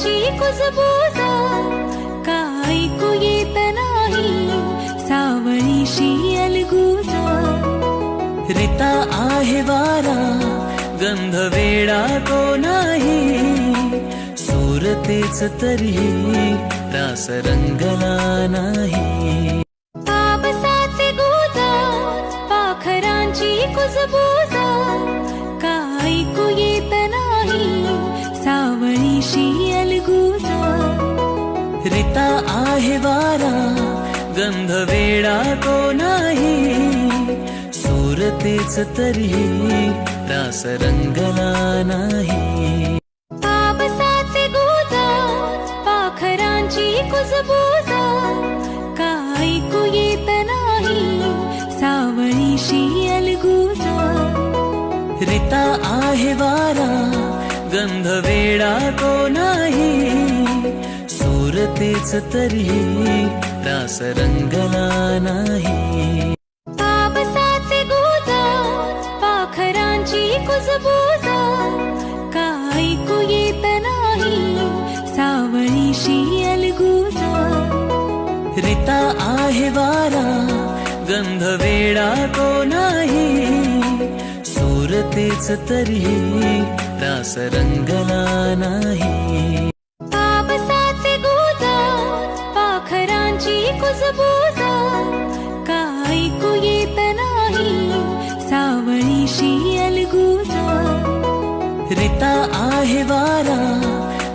पाखरांची कुजबूज का ऐकू येत नाही? सावळीशी अलगूज रिता आहे वारा गंध वेडा को नाही. सूरतेच तरी रास रंगला नाही. पावसाचे गुज पाखरांची कुजबूज का ऐकू येत नाही रिता आहे वारा गंध वेडा को नाही. सूरतेच तरी रास रंगला नाही. पावसाचे पाखरांची कुजबूज का ऐकू येत नाही सावळीशी अलगूज रिता आहे वारा गंध वेडा को नाही. सूरतेच तरी रास रंगला नाही. पावसाचे गुज पाखरांची कुजबूज का ऐकू येत नाही सावळीशी अलगूज रिता आहे वारा गंध वेडा को नाही. सूरतेच तरी रास रंगला नाही. पाखरांची कुजबूज का ऐकू येत नाही सावळीशी अलगूज रिता आहे वारा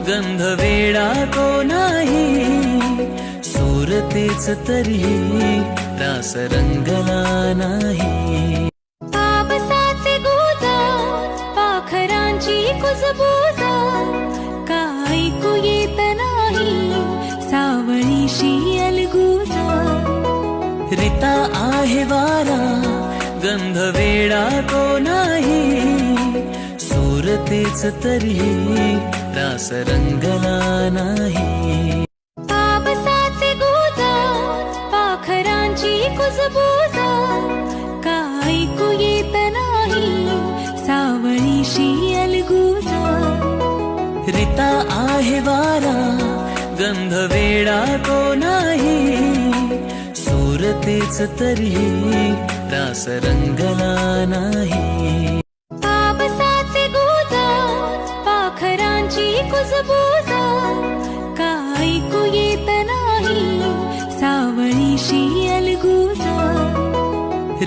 गंध वेडा को नाही। सूरतेच तरी रास रंगला नाही। पावसाचे गुज पाखरांची कुजबूज का ऐकू येत नाही सावळीशी रिता आहे वारा गंध वेडा को नाही. सूरतेच तरी रास रंगला नाही. पावसाचे गुज पाखरांची कुजबूज का ऐकू येत नाही सावळीशी अलगूज रिता आहे वारा गंध वेडा को नाही. सूरतेच तरी रास रंगला नाही. पावसाचे गुज पाखरांची कुजबूज का ऐकू येत नाही सावळीशी अलगूज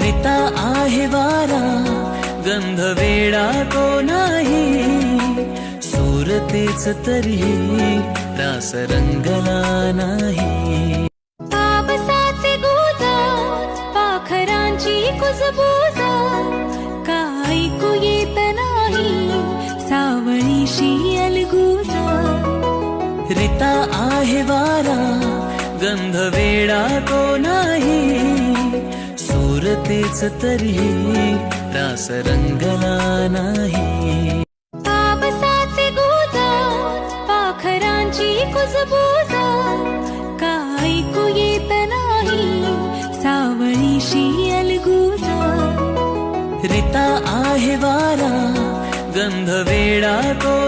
रिता आहे वारा गंध वेडा को नाही. सूरतेच तरी रास रंगला नाही. रिता आहे वारा गंध वेडा को नाही. सूरतेच तरी रास रंगला नाही. पावसाचे गुज पाखरांची कुजबूज का ऐकू येत नाही सावळीशी अलगूज रिता आहे वारा गंध वेडा को नाही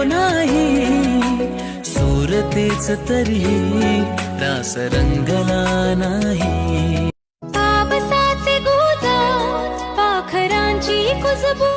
तेच तरी रास रंगला नाही